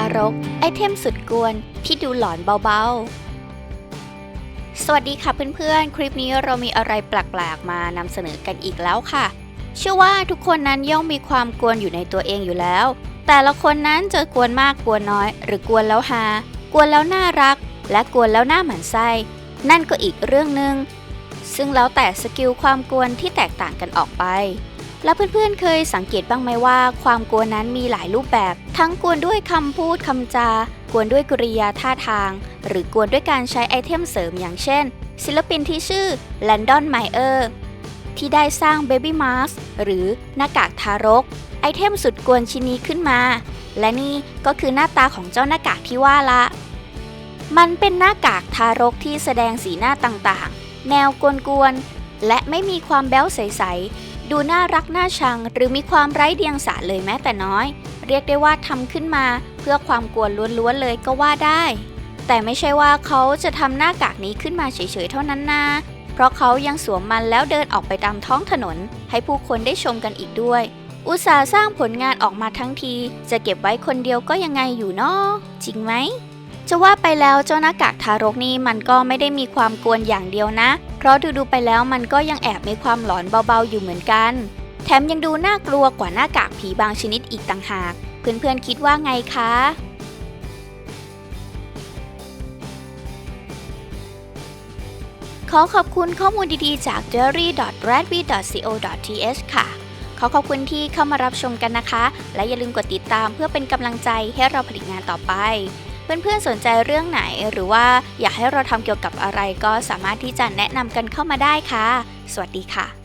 ารก ไอเทมสุดกวนที่ดูหลอนเบาๆ สวัสดีค่ะเพื่อนๆ คลิปนี้เรามีอะไรแปลกๆมานำเสนอกันอีกแล้วค่ะ เชื่อว่าทุกคนนั้นย่อมมีความกวนอยู่ในตัวเองอยู่แล้ว แต่ละคนนั้นจะกวนมากกวนน้อย หรือกวนแล้วฮากวนแล้วน่ารัก และกวนแล้วหน้าหมันไส้ นั่นก็อีกเรื่องหนึ่งซึ่งแล้วแต่สกิลความกวนที่แตกต่างกันออกไป แล้วเพื่อนๆเคยสังเกตบ้างไหมว่า ความกลัวนั้นมีหลายรูปแบบ ทั้งกวนด้วยคำพูดคำจา กวนด้วยกริยาท่าทาง หรือกวนด้วยการใช้ไอเทมเสริมอย่างเช่น ศิลปินที่ชื่อแลนดอนไมเออร์ที่ได้สร้าง Baby Mask หรือหน้ากากทารก ไอเทมสุดกวนชิ้นนี้ขึ้นมา และนี่ก็คือหน้าตาของเจ้าหน้ากากที่ว่าละ มันเป็นหน้ากากทารกที่แสดงสีหน้าต่างๆ แนวกวนๆและไม่มีความแบ้วใส ดูน่ารักน่าชัง หรือมีความไร้เดียงสาเลยแม้แต่น้อย เรียกได้ว่าทำขึ้นมาเพื่อความกวนล้วนๆเลยก็ว่าได้ แต่ไม่ใช่ว่าเขาจะทำหน้ากากนี้ขึ้นมาเฉยๆเท่านั้นนะเพราะเขายังสวมมันแล้วเดินออกไปตามท้องถนน ให้ผู้คนได้ชมกันอีกด้วย อุตสาห์สร้างผลงานออกมาทั้งที จะเก็บไว้คนเดียวก็ยังไงอยู่เนาะจริงไหม จะว่าไปแล้วเจ้าหน้ากากทารกนี่มันก็ไม่ได้มีความกวนอย่างเดียวนะ เพราะดูๆไปแล้วมันก็ยังแอบมีความหลอนเบาๆอยู่เหมือนกัน แถมยังดูน่ากลัวกว่าหน้ากากผีบางชนิดอีกต่างหาก เพื่อนๆคิดว่าไงคะขอขอบคุณข้อมูลดีๆ จาก d a i r y r a d v c o t h ค่ะ ขอขอบคุณที่เข้ามารับชมกันนะคะ และอย่าลืมกดติดตามเพื่อเป็นกำลังใจให้เราผลิตงานต่อไป เพื่อนๆสนใจเรื่องไหน หรือว่าอยากให้เราทำเกี่ยวกับอะไรก็สามารถที่จะแนะนำกันเข้ามาได้ค่ะ สวัสดีค่ะ